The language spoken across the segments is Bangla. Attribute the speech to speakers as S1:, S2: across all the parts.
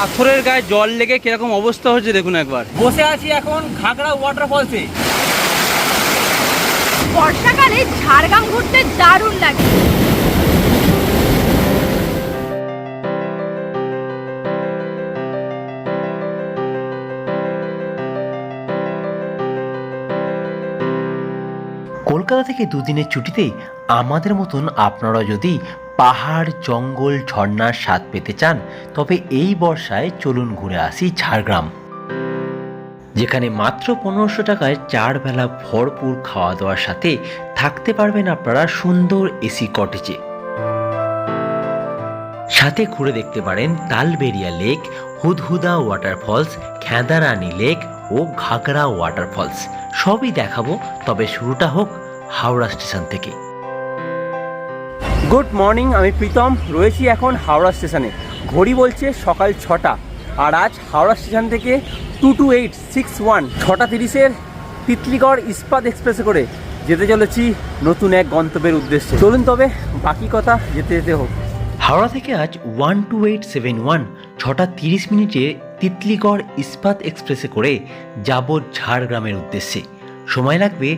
S1: পাথরের গায়ে জল লেগে কীরকম অবস্থা হচ্ছে দেখুন একবার। বসে আছি এখন ঘাগড়া ওয়াটারফলসে
S2: বর্ষাকালে ঝাড়গ্রাম ঘুরতে দারুণ লাগে।
S3: কলকাতা থেকে দুদিনের ছুটিতে আমাদের মতন আপনারা যদি পাহাড়, জঙ্গল, ঝর্ণার স্বাদ পেতে চান, তবে এই বর্ষায় চলুন ঘুরে আসি ঝাড়গ্রাম। যেখানে মাত্র পনেরোশো টাকায় চার বেলা ভরপুর খাওয়া দাওয়ার সাথে থাকতে পারবেন আপনারা সুন্দর এসি কটেজে। সাথে ঘুরে দেখতে পারেন Talberia lake, Hudhuda waterfalls, Khedarani lake ও ঘাগরা ওয়াটারফলস। সবই দেখাবো, তবে শুরুটা হোক হাওড়া স্টেশন থেকে।
S1: গুড মর্নিং, আমি প্রীতম। রয়েছি এখন হাওড়া স্টেশনে। ঘড়ি বলছে সকাল ছটা, আর আজ হাওড়া স্টেশন থেকে two two eight six one, ছটা তিরিশের তিতলিগড় ইস্পাত এক্সপ্রেসে করে যেতে চলেছি নতুন এক গন্তব্যের উদ্দেশ্যে। চলুন তবে বাকি কথা যেতে যেতে হোক।
S3: হাওড়া থেকে আজ one two eight seven one, ছটা তিরিশ মিনিটে তিতলিগড় ইস্পাত এক্সপ্রেসে করে যাব ঝাড়গ্রামের উদ্দেশ্যে। সময় লাগবে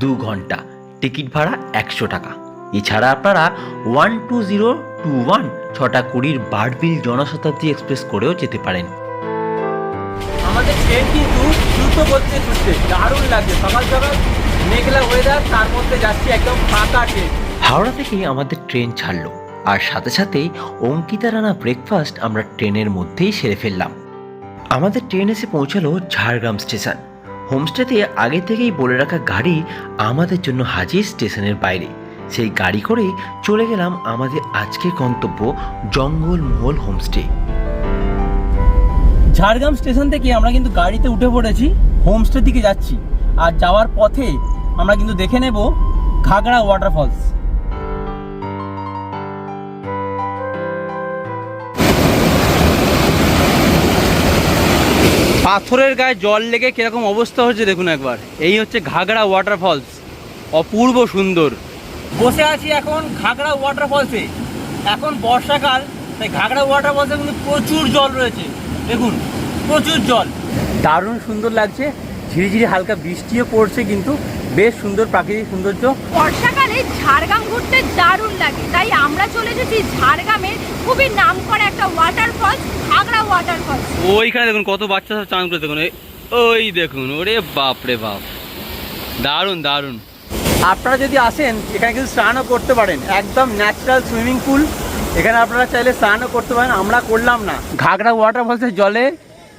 S3: দু ঘণ্টা, টিকিট ভাড়া একশো টাকা। এছাড়া আপনারা one two zero two one ছটা কুড়ির বারবিল জনশতাব্দী এক্সপ্রেস করেও যেতে পারেন।
S1: আমাদের ট্রেন কিন্তু দ্রুত করতে ছুটছে দারুণ লাগছে। সকাল সকাল মেঘলা ওয়েদার তার মধ্যে যাচ্ছি একদম ফাঁকা ট্রেন।
S3: হাওড়া থেকে আমাদের ট্রেন ছাড়লো আর সাথে সাথেই অঙ্কিতা রানা ব্রেকফাস্ট আমরা ট্রেনের মধ্যেই সেরে ফেললাম। আমাদের ট্রেন এসে পৌঁছালো ঝাড়গ্রাম স্টেশন। হোমস্টেতে আগে থেকেই বলে রাখা গাড়ি আমাদের জন্য হাজির স্টেশনের বাইরে। সেই গাড়ি করে চলে গেলাম আমাদের আজকের গন্তব্য জঙ্গলমহল হোমস্টে।
S1: ঝাড়গ্রাম স্টেশন থেকে আমরা কিন্তু গাড়িতে উঠে পড়েছি হোমস্টের দিকে যাচ্ছি। আর যাওয়ার পথে আমরা কিন্তু দেখে নেব ঘাগড়া ওয়াটারফলস। পাথরের গায়ে জল লেগে কীরকম অবস্থা হচ্ছে দেখুন একবার। এই হচ্ছে ঘাগড়া ওয়াটারফলস অপূর্ব সুন্দর। বসে আছি এখন ঘাগড়া ওয়াটারফলসে এখন বর্ষাকাল তাই ঘাগড়া ওয়াটারফলসে কিন্তু প্রচুর জল রয়েছে। দেখুন প্রচুর জল। দারুণ সুন্দর লাগছে। ঝিরিঝিরি হালকা বৃষ্টিও পড়ছে কিন্তু বেশ সুন্দর প্রাকৃতিক সৌন্দর্য।
S2: বর্ষাকালে ঝাড়গ্রাম ঘুরতে দারুণ লাগে। তাই আমরা চলে এসেছি ঝাড়গ্রামের খুবই নাম করা একটা ওয়াটারফলস ঘাগড়া ওয়াটারফলস
S1: ওইখানে দেখুন কত বাচ্চা সব চান করে দেখুন। ওই দেখুন ওরে বাপ রে বাপ। দারুণ দারুণ। আপনারা যদি আসেন এখানে কিন্তু স্নানও করতে পারেন। একদম ন্যাচারাল সুইমিং পুল এখানে আপনারা চাইলে স্নানও করতে পারেন আমরা করলাম না। ঘাগড়া ওয়াটারফলসের জলে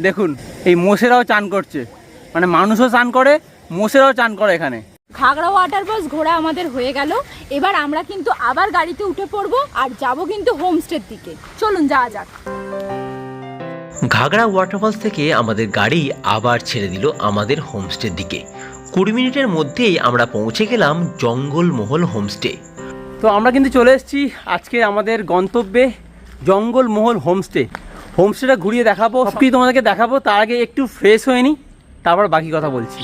S1: দেখুন এই মোষেরাও চান করছে। মানে মানুষও চান করে মোষেরাও চান করে এখানে।
S2: ঘাগড়া ওয়াটারফলস ঘোরা আমাদের হয়ে গেল। এবার আমরা কিন্তু আবার গাড়িতে উঠে পড়ব আর যাব কিন্তু হোমস্টের দিকে। চলুন যাওয়া যাক।
S3: ঘাগড়া ওয়াটারফলস থেকে আমাদের গাড়ি আবার ছেড়ে দিল আমাদের হোমস্টের দিকে। কুড়ি মিনিটের মধ্যেই আমরা পৌঁছে গেলাম জঙ্গলমহল হোমস্টে।
S1: তো আমরা কিন্তু চলে এসেছি আজকে আমাদের গন্তব্যে জঙ্গলমহল হোমস্টে। হোমস্টেটা ঘুরিয়ে দেখাবো সব কিছু তোমাদেরকে দেখাবো তার আগে একটু ফ্রেশ হয়ে নিই তারপর বাকি কথা বলছি।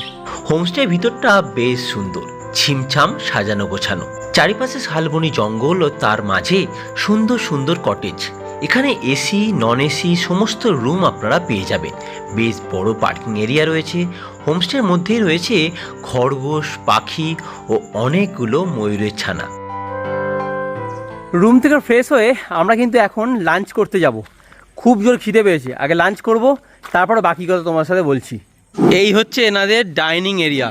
S3: হোমস্টের ভিতরটা বেশ সুন্দর ছিমছাম সাজানো গোছানো। চারিপাশে শালবনি জঙ্গল ও তার মাঝে সুন্দর সুন্দর কটেজ এখানে এসি নন এসি সমস্ত রুম আপনারা পেয়ে যাবেন। বেশ বড় পার্কিং এরিয়া রয়েছে হোমস্টের মধ্যেই রয়েছে খরগোশ পাখি ও অনেকগুলো ময়ূরের ছানা।
S1: রুম থেকে ফ্রেশ হয়ে আমরা কিন্তু এখন লাঞ্চ করতে যাব। খুব জোর খিদে পেয়েছে। আগে লাঞ্চ করব তারপর বাকি কথা তোমার সাথে বলছি। এই হচ্ছে এনাদের ডাইনিং এরিয়া।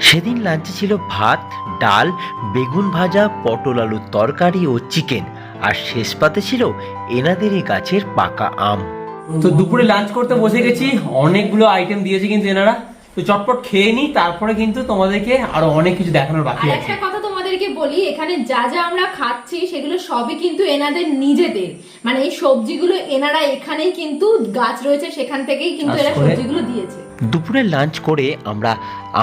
S3: সেদিন লাঞ্চে ছিল ভাত ডাল বেগুন ভাজা পটল আলুর তরকারি ও চিকেন। আর শেষ পাতে ছিল এনাদেরই গাছের পাকা আম।
S1: তো দুপুরে লাঞ্চ করতে বসে গেছি অনেকগুলো আইটেম দিয়েছে কিন্তু এনারা। তো চটপট খেয়ে নিই তারপরে কিন্তু তোমাদেরকে আরও অনেক কিছু দেখানোর বাকি আছে।
S4: একটা কথা তোমাদেরকে বলি এখানে যা যা আমরা খাচ্ছি সেগুলো সবই কিন্তু এনাদের নিজেদের। মানে এই সবজিগুলো এনারা এখানেই কিন্তু গাছ রয়েছে সেখান থেকেই কিন্তু এরা সবজিগুলো দিয়েছে।
S3: দুপুরে লাঞ্চ করে আমরা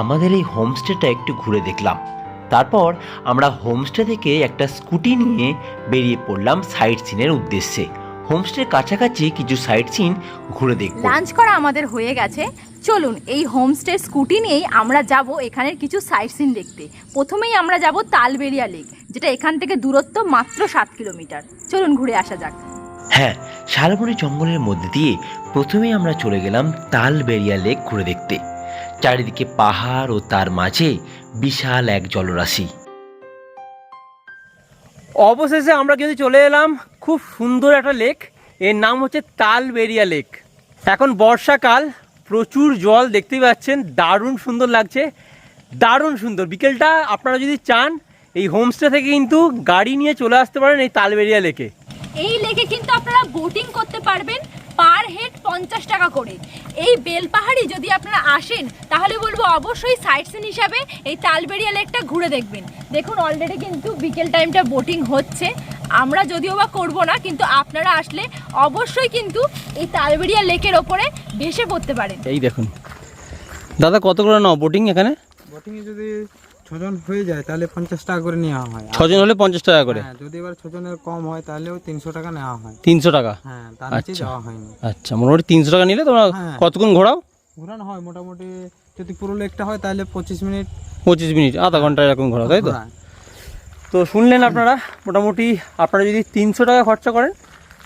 S3: আমাদের এই হোমস্টেটা একটু ঘুরে দেখলাম। তারপর আমরা হোমস্টে থেকে একটা স্কুটি নিয়ে বেরিয়ে পড়লাম সাইট সিনের উদ্দেশ্যে। হোমস্টের কাছাকাছি কিছু সাইট সিন ঘুরে দেখব।
S2: লাঞ্চ করা আমাদের হয়ে গেছে। চলুন এই হোমস্টে স্কুটি নিয়েই আমরা যাব এখানের কিছু সাইট সিন দেখতে। প্রথমেই আমরা যাব তালবেরিয়া লেক যেটা এখান থেকে দূরত্ব মাত্র সাত কিলোমিটার। চলুন ঘুরে আসা যাক।
S3: হ্যাঁ শালবনী জঙ্গলের মধ্যে দিয়ে প্রথমেই আমরা চলে গেলাম তালবেরিয়া লেক ঘুরে দেখতে। চারিদিকে পাহাড় ও তার মাঝে বিশাল এক জলরাশি।
S1: অবশেষে আমরা কিন্তু চলে এলাম খুব সুন্দর একটা লেক এর নাম হচ্ছে তালবেরিয়া লেক এখন বর্ষাকাল, প্রচুর জল দেখতেই পাচ্ছেন, দারুণ সুন্দর লাগছে, দারুণ সুন্দর। বিকেলটা আপনারা যদি চান, এই হোমস্টে থেকে কিন্তু গাড়ি নিয়ে চলে আসতে পারেন এই তালবেরিয়া লেকে
S2: এই লেকে কিন্তু আপনারা বোটিং করতে পারবেন। পার হেড পঞ্চাশ টাকা করে। এই বেলপাহাড়ি যদি আপনারা আসেন তাহলে বলব অবশ্যই সাইট সিন হিসাবে এই তালবেরিয়া লেকটা ঘুরে দেখবেন। দেখুন অলরেডি কিন্তু বিকেল টাইমটা বোটিং হচ্ছে। আমরা যদিও বা করব না কিন্তু আপনারা আসলে অবশ্যই কিন্তু এই তালবেরিয়া লেকের ওপরে ভেসে পড়তে পারেন।
S1: এই দেখুন। দাদা কত করে নাও বোটিং এখানে?
S5: বোটিংয়ে যদি ছজন হয়ে যায় তাহলে পঞ্চাশ টাকা করে নেওয়া হয়।
S1: ছজন হলে পঞ্চাশ টাকা করে?
S5: হ্যাঁ যদি এবার ছজনের কম হয় তাহলেও তিনশো টাকা নেওয়া হয়।
S1: তিনশো টাকা?
S5: হ্যাঁ তার নিচে
S1: আচ্ছা।
S5: যাওয়া হয়নি।
S1: আচ্ছা মোটামুটি তিনশো টাকা নিলে তোমরা
S5: হ্যাঁ।
S1: কতক্ষণ ঘোরাও?
S5: ঘোরানো হয় মোটামুটি যদি পুরো লেকটা হয় তাহলে পঁচিশ মিনিট।
S1: পঁচিশ মিনিট আধা ঘণ্টা এরকম ঘোরাও তাই তো? তো শুনলেন আপনারা মোটামুটি আপনারা যদি তিনশো টাকা খরচা করেন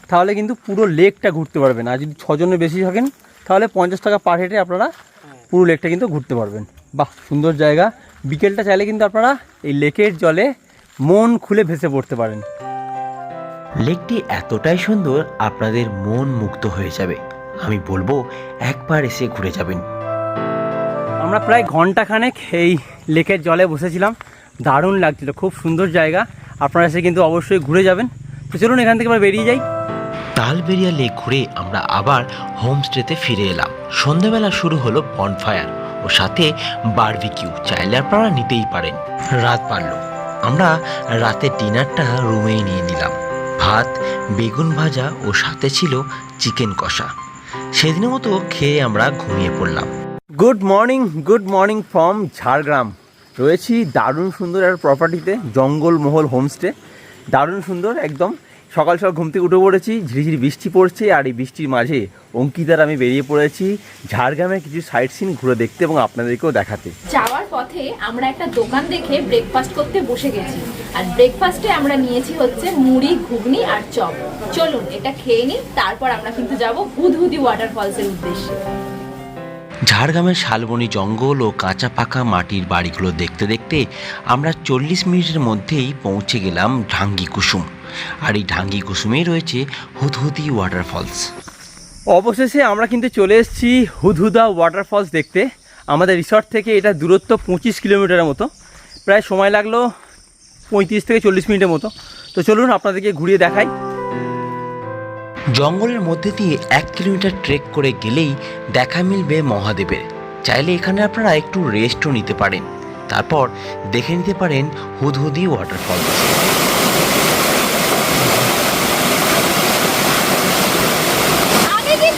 S1: তাহলে কিন্তু পুরো লেকটা ঘুরতে পারবেন। আর যদি ছজনের বেশি থাকেন তাহলে পঞ্চাশ টাকা পার হেঁটে আপনারা পুরো লেকটা কিন্তু ঘুরতে পারবেন। বাহ সুন্দর জায়গা। বিকেলটা চাইলে কিন্তু আপনারা এই লেকের জলে মন খুলে ভেসে পড়তে পারেন।
S3: লেকটি এতটাই সুন্দর আপনাদের মন মুক্ত হয়ে যাবে। আমি বলব একবার এসে ঘুরে যাবেন।
S1: আমরা প্রায় ঘন্টাখানেক এই লেকের জলে বসেছিলাম। দারুণ লাগছিল খুব সুন্দর জায়গা। আপনারা এসে কিন্তু অবশ্যই ঘুরে যাবেন। তো চলুন এখান থেকে আমরা বেরিয়ে যাই।
S3: তালবেরিয়া লেক ঘুরে আমরা আবার হোমস্টেতে ফিরে এলাম। সন্ধ্যাবেলা শুরু হলো বনফায়ার ও সাথে বারবিকিউ চাইলে আপনারা নিতেই পারেন। রাত বাড়ল আমরা রাতের ডিনারটা রুমেই নিয়ে নিলাম। ভাত, বেগুন ভাজা ও সাথে ছিল চিকেন কষা। সেদিনের মতো খেয়ে আমরা ঘুমিয়ে পড়লাম।
S1: Good morning good morning from Jhargram. রয়েছি দারুণ সুন্দর একটা প্রপার্টিতে জঙ্গলমহল হোমস্টে দারুণ সুন্দর, একদম সকাল সকাল ঘুম থেকে উঠে পড়েছি ঝিরিঝিরি বৃষ্টি পড়ছে আর এই বৃষ্টির মাঝে অঙ্কিতার আমি বেরিয়ে পড়েছি ঝাড়গ্রামের কিছু সাইট সিন ঘুরে দেখতে এবং আপনাদেরকেও দেখাতে।
S4: যাওয়ার পথে আমরা একটা দোকান দেখে ব্রেকফাস্ট করতে বসে গেছি। আর ব্রেকফাস্টে আমরা নিয়েছি হচ্ছে মুড়ি, ঘুগনি আর চপ। চলুন, এটা খেয়ে নিই, তারপর আমরা কিন্তু যাব হুদহুদি ওয়াটারফলসের উদ্দেশ্যে।
S3: ঝাড়গ্রামের শালবনী জঙ্গল ও কাঁচা পাকা মাটির বাড়িগুলো দেখতে দেখতে আমরা চল্লিশ মিনিটের মধ্যেই পৌঁছে গেলাম ঢাঙ্গি কুসুম। আর এই ঢাঙ্গি কুসুমেই রয়েছে হুদহুদি ওয়াটারফলস
S1: অবশেষে আমরা কিন্তু চলে এসেছি হুদহুদা ওয়াটারফলস দেখতে। আমাদের রিসর্ট থেকে এটা দূরত্ব পঁচিশ কিলোমিটারের মতো। প্রায় সময় লাগল পঁয়ত্রিশ থেকে চল্লিশ মিনিটের মতো। তো চলুন আপনাদেরকে ঘুরিয়ে দেখাই।
S3: জঙ্গলের মধ্যে দিয়ে এক কিলোমিটার ট্রেক করে গেলেই দেখা মিলবে মহাদেবের। চাইলে এখানে আপনারা একটু রেস্টও নিতে পারেন। তারপর দেখে নিতে পারেন হুদহুদি
S2: ওয়াটারফল আমাদের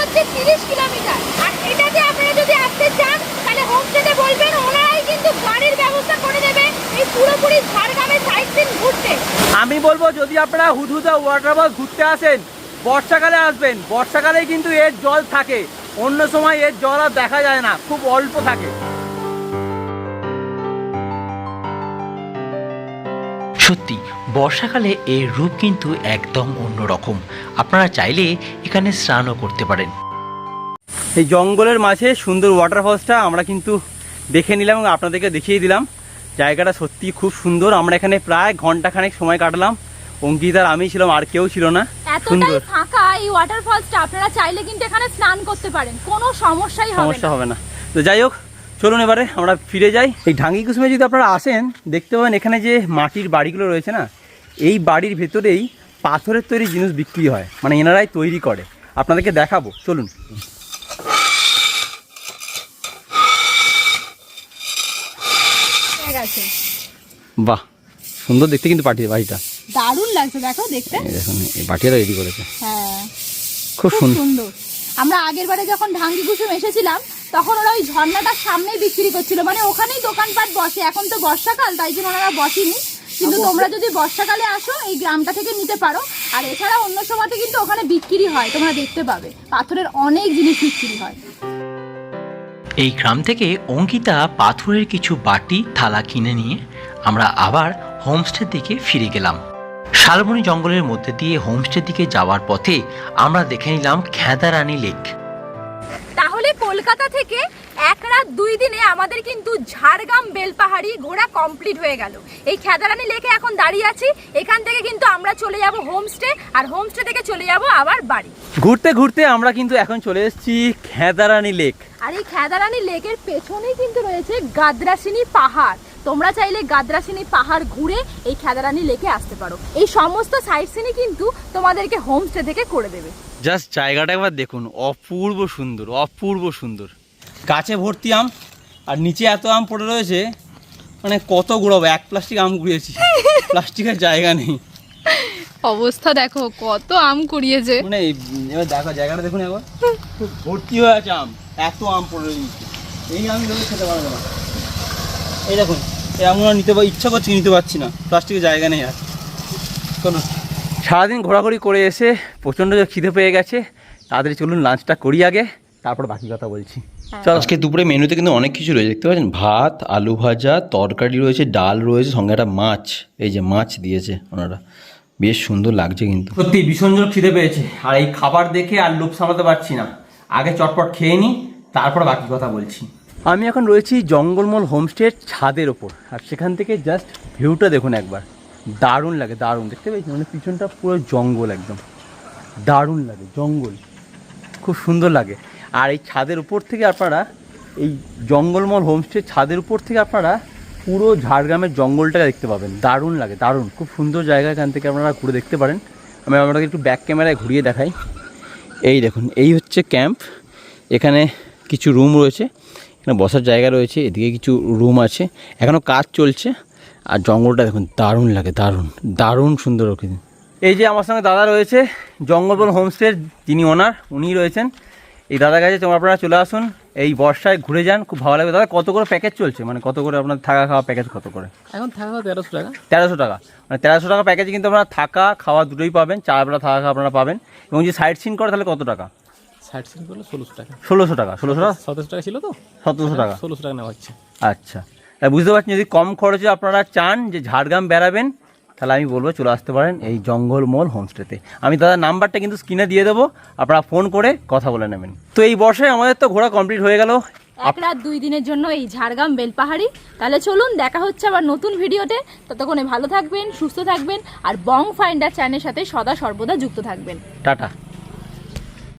S2: হচ্ছে 30 কিলোমিটার আর এটাতে আপনারা যদি আসতে চান তাহলে হোমস্টেতে বলবেন ওনারাই কিন্তু গাড়ির ব্যবস্থা করে দেবে এই পুরোপুরি ঝাড়গ্রামের সাইট সিন ঘুরতে
S1: আমি বলব যদি আপনারা হুদহুদা ওয়াটারফল ঘুরতে আসেন বর্ষাকালে আসবেন। বর্ষাকালে কিন্তু এর জল থাকে। অন্য সময় এর জল আর দেখা যায় না খুব অল্প থাকে।
S3: সত্যি বর্ষাকালে এর রূপ কিন্তু একদম অন্যরকম। আপনারা চাইলে এখানে স্নানও করতে পারেন।
S1: এই জঙ্গলের মাঝে সুন্দর ওয়াটারফলসটা আমরা কিন্তু দেখে নিলাম এবং আপনাদেরকে দেখিয়ে দিলাম। জায়গাটা সত্যি খুব সুন্দর। আমরা এখানে প্রায় ঘন্টাখানেক সময় কাটলাম। অঙ্কিতার আমি ছিলাম আর কেউ ছিল না। সুন্দর।
S2: ফাঁকা এই ওয়াটারফলসটা আপনারা চাইলে কিন্তু এখানে স্নান করতে পারেন। কোনো সমস্যাই হবে
S1: সমস্যা হবে না। তো যাই হোক চলুন এবারে আমরা ফিরে যাই। এই ঢাঙ্গি কুসুমে যদি আপনারা আসেন দেখতে পাবেন এখানে যে মাটির বাড়িগুলো রয়েছে না এই বাড়ির ভেতরেই পাথরের তৈরি জিনিস বিক্রি হয়। মানে এনারাই তৈরি করে। আপনাদেরকে দেখাবো। চলুন।
S2: আছে।
S1: বাহ সুন্দর দেখতে কিন্তু পাটির বাড়িটা
S2: দারুণ লাগছে দেখো দেখতে।
S1: দেখুন এই বাটিটা রেডি করেছে।
S2: হ্যাঁ।
S1: খুব সুন্দর।
S2: আমরা আগের বারে যখন ঢাঙ্গি কুসুম এসেছিলাম তখন ওরা ওই ঝর্ণাটার সামনেই বিক্রি করছিল। মানে ওখানেই দোকানপাট বসে এখন তো বর্ষাকাল তাই জন্য ওনারা বসেনি। কিন্তু তোমরা যদি বর্ষাকালে আসো এই গ্রামটা থেকে নিতে পারো। আর এছাড়া অন্য সময়তে কিন্তু ওখানে বিক্রি হয় তোমরা দেখতে পাবে। পাথরের অনেক জিনিস বিক্রি হয়।
S3: এই গ্রাম থেকে অঙ্কিতা পাথরের কিছু বাটি, থালা কিনে নিয়ে আমরা আবার হোমস্টের দিকে ফিরে গেলাম। শালবনি জঙ্গলের মধ্যে দিয়ে হোমস্টের দিকে যাওয়ার পথে আমরা দেখে নিলাম খেদারানী লেক।
S2: তাহলে কলকাতা থেকে এক রাত দুই দিনে আমাদের কিন্তু ঝাড়গ্রাম বেলপাহাড়ি ঘোরা কমপ্লিট হয়ে গেল। এই খেদারানি লেকে এখন দাঁড়িয়ে আছি। এখান থেকে কিন্তু আমরা চলে যাব হোমস্টে আর হোমস্টে থেকে চলে যাব আবার বাড়ি।
S1: ঘুরতে ঘুরতে আমরা কিন্তু এখন চলে এসেছি খেদারানি লেক।
S2: আর এই খেদারানি লেকের পেছনেই কিন্তু রয়েছে গাদ্রাসিনী পাহাড়। তোমরা চাইলে গাদ্রাসিনী পাহাড় ঘুরে এই খেদারানি লেকে আসতে পারো। এই সমস্ত সাইট সিনই কিন্তু তোমাদেরকে হোমস্টে থেকে করে দেবে।
S1: জাস্ট জায়গাটা একবার দেখুন অপূর্ব সুন্দর অপূর্ব সুন্দর। গাছে ভর্তি আম আর নিচে এত আম পড়ে রয়েছে মানে কত গুড়াবো এক প্লাস্টিক আম কুড়িয়েছি। প্লাস্টিকের জায়গা নেই।
S4: অবস্থা দেখো কত আম কুড়িয়েছে।
S1: মানে এবার দেখো জায়গাটা দেখুন একবার। খুব ভর্তি হয়ে আছে আম এত আম পড়ে রয়েছে। এই আমগুলো খেতে পারব না। এই দেখুন এই আমগুলো নিতে পার ইচ্ছা করছি নিতে পারছি না। প্লাস্টিকের জায়গা নেই আর। কোনো সারাদিন ঘোরাঘুরি করে এসে প্রচণ্ড যে খিদে পেয়ে গেছে তাড়াতাড়ি চলুন লাঞ্চটা করি আগে তারপর বাকি কথা বলছি।
S3: আজকে দুপুরে মেনুতে কিন্তু অনেক কিছু রয়েছে। দেখতে পাচ্ছেন ভাত আলু ভাজা তরকারি রয়েছে ডাল রয়েছে সঙ্গে একটা মাছ। এই যে মাছ দিয়েছে ওনারা। বেশ সুন্দর লাগছে কিন্তু।
S1: সত্যি ভীষণ জোর খিদে পেয়েছে। আর এই খাবার দেখে আর লোভ সামলাতে পারছি না। আগে চটপট খেয়ে নিই তারপর বাকি কথা বলছি। আমি এখন রয়েছি জঙ্গলমল হোমস্টের ছাদের ওপর। আর সেখান থেকে জাস্ট ভিউটা দেখুন একবার। দারুণ লাগে দারুণ। দেখতে পেয়েছি মানে পিছনটা পুরো জঙ্গল একদম। দারুণ লাগে জঙ্গল। খুব সুন্দর লাগে। আর এই ছাদের উপর থেকে আপনারা এই জঙ্গলমল হোমস্টের ছাদের উপর থেকে আপনারা পুরো ঝাড়গ্রামের জঙ্গলটা দেখতে পাবেন। দারুণ লাগে, দারুণ। খুব সুন্দর জায়গা এখান থেকে আপনারা ঘুরে দেখতে পারেন। আমি আপনাকে একটু ব্যাক ক্যামেরায় ঘুরিয়ে দেখাই। এই দেখুন, এই হচ্ছে ক্যাম্প এখানে কিছু রুম রয়েছে। এখানে বসার জায়গা রয়েছে। এদিকে কিছু রুম আছে। এখনও কাজ চলছে। আর জঙ্গলটা দেখুন, দারুণ লাগে, দারুণ। দারুণ সুন্দর এই যে আমার সঙ্গে দাদা রয়েছে জঙ্গলবন হোমস্টের যিনি ওনার উনি রয়েছেন। এই দাদার কাছে তোমার আপনারা চলে আসুন এই বর্ষায় ঘুরে যান খুব ভালো লাগবে। দাদা কত করে প্যাকেজ চলছে? মানে কত করে আপনার থাকা খাওয়া প্যাকেজ কত করে?
S5: এখন থাকা তেরোশো টাকা।
S1: তেরোশো টাকা। মানে তেরোশো টাকা প্যাকেজে কিন্তু আপনারা থাকা খাওয়া দুটোই পাবেন চার বেলা থাকা খাওয়া আপনারা পাবেন। এবং যদি সাইট সিন করে তাহলে কত টাকা?
S5: ষাট সিন করলে ষোলোশো টাকা।
S1: ষোলোশো টাকা ষোলোশো টাকা?
S5: সতেরোশো টাকা ছিল তো?
S1: সতেরোশো টাকা।
S5: ষোলোশো টাকা নেওয়া হচ্ছে।
S1: আচ্ছা। বুঝতে পারছেন যদি কম খরচে আপনারা চান যে ঝাড়গ্রাম বেড়াবেন তাহলে আমি বলব চলে আসতে পারেন এই জঙ্গলমল হোমস্টেতে। আমি দাদা নাম্বারটা কিন্তু স্ক্রিনে দিয়ে দেবো আপনারা ফোন করে কথা বলে নেবেন। তো এই বর্ষায় আমাদের তো ঘোরা কমপ্লিট হয়ে গেল।
S2: এক রাত দুই দিনের জন্য এই ঝাড়গ্রাম বেলপাহাড়ি। তাহলে চলুন দেখা হচ্ছে আবার নতুন ভিডিওতে। ততক্ষণে ভালো থাকবেন সুস্থ থাকবেন আর বং ফাইন্ডার চ্যানেলের সাথে সদা সর্বদা যুক্ত থাকবেন।
S1: টাটা।